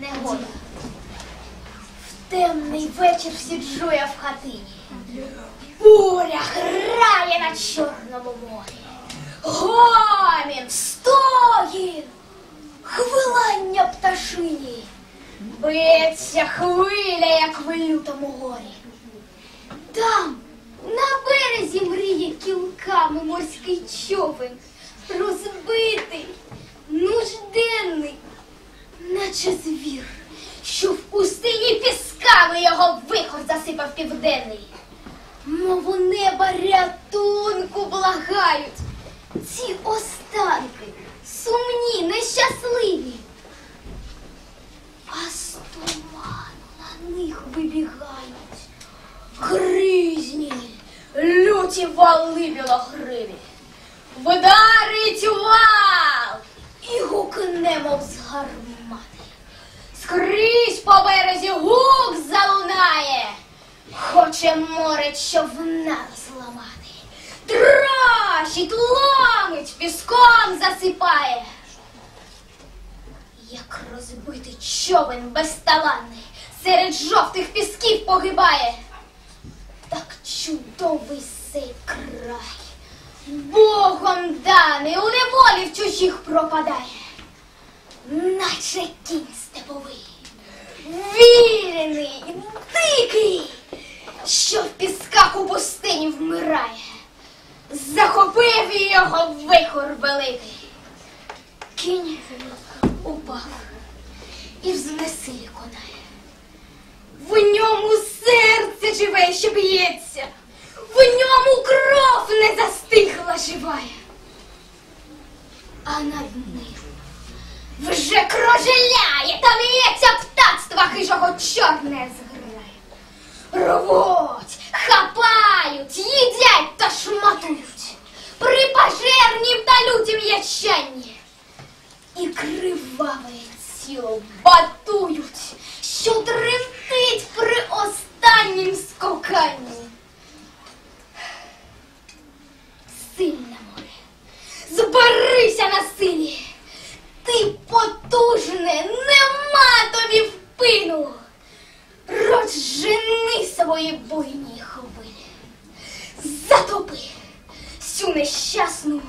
негода. В темний вечір сиджу я в хатині. Буря грає на Чорному морі. Гомін, стогін, хвилання пташині. Б'ється хвиля, як в лютому горі. Там, на березі мріє кілками морський човен, розбитий, нужденний, наче звір, що в пустині пісками його вихор засипав південний. Мов у неба рятунку благають. Ці останки сумні, нещасливі. А з туману на них вибігають гризні, люті вали білогриві. Вдарить вал і гукне, мов з гармати. Море човна зламати. Трощить, ломить, піском засипає. Як розбитий човен безталанний серед жовтих пісків погибає. Так чудовий сей край, Богом даний у неволі в чужих пропадає, наче кінь степовий, вільний, дикий, що в пісках у пустині вмирає. Захопив його вихор великий. Кінь упав і в знесилі конає. В ньому серце живе, що б'ється, в ньому кров не застигла живая. А над ним вже крожеляє та в'ється птацтва хижого чорне зграє. Рвуть, хапають, їдять та шматують, та. І криваве тіло батують, що тремтить при останнім скоканні. Сильне море, зберися на силі, ти потужне, нема тобі впину. Розжени свої буйні хвилі, затопи всю нещасну.